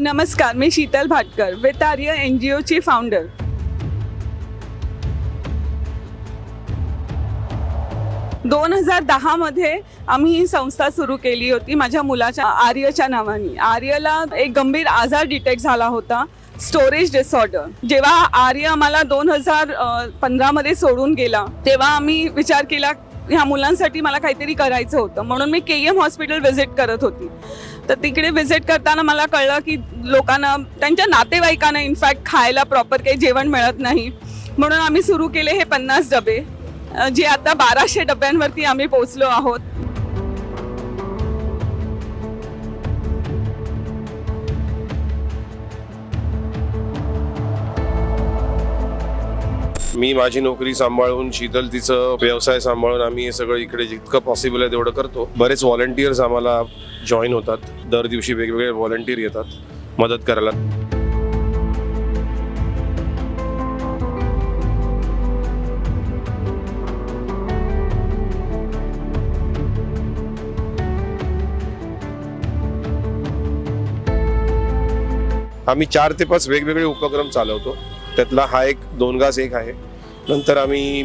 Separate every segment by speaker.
Speaker 1: नमस्कार मी शीतल भाटकर वेतार्य एन जी ओची फाउंडर दोन हजार दहामध्ये आम्ही ही संस्था सुरू केली होती माझ्या मुलाच्या आर्यच्या नावाने. आर्यला एक गंभीर आजार डिटेक्ट झाला होता स्टोरेज डिसऑर्डर जेव्हा आर्य आम्हाला दोन हजार पंधरामध्ये सोडून गेला तेव्हा आम्ही विचार केला ह्या मुलांसाठी मला काहीतरी करायचं होतं. म्हणून मी के एम हॉस्पिटल व्हिजिट करत होती. तर तिकडे व्हिजिट करताना मला कळलं की लोकांना त्यांच्या नातेवाईकांना इनफॅक्ट खायला प्रॉपर काही जेवण मिळत नाही. म्हणून आम्ही सुरू केले हे पन्नास डबे. जे आता बाराशे डब्यांवरती आम्ही पोहोचलो आहोत.
Speaker 2: मी माझी नोकरी सांभाळून शीतल तिचं व्यवसाय सांभाळून आम्ही हे सगळं इकडे जितकं पॉसिबल आहे तेवढं करतो. बरेच व्हॉलंटियर्स आम्हाला जॉईन होतात. दर दिवशी वेगवेगळे व्हॉलंटियर येतात. मदत करायला. आम्ही चार ते पाच वेगवेगळे उपक्रम चालवतो. त्यातला हा एक दोन गास एक आहे. नंतर आम्ही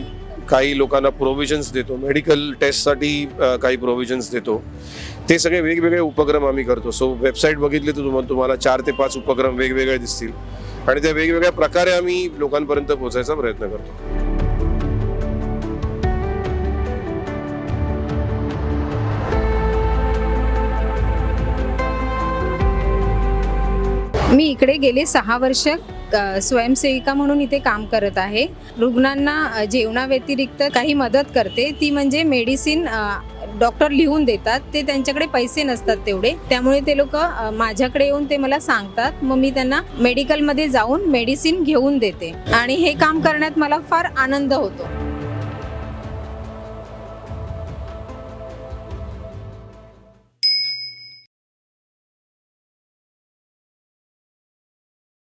Speaker 2: काही लोकांना प्रोव्हिजन्स देतो. मेडिकल टेस्टसाठी काही प्रोव्हिजन्स देतो. ते सगळे वेगवेगळे उपक्रम आम्ही करतो. सो वेबसाईट बघितली तर तुम्हाला तुम्हाला चार ते पाच उपक्रम वेगवेगळे दिसतील. आणि त्या वेगवेगळ्या प्रकारे आम्ही लोकांपर्यंत पोहोचायचा प्रयत्न करतो.
Speaker 3: मी इकडे गेले सहा वर्ष. स्वयंसेविका म्हणून इथे काम करत आहे. रुग्णांना जेवणाव्यतिरिक्त काही मदत करते. ती म्हणजे मेडिसिन डॉक्टर लिहून देतात. ते त्यांच्याकडे पैसे नसतात तेवढे. त्यामुळे ते लोक माझ्याकडे येऊन ते मला सांगतात. मग मी त्यांना मेडिकलमध्ये जाऊन मेडिसिन घेऊन देते. आणि हे काम करण्यात मला फार आनंद होतो.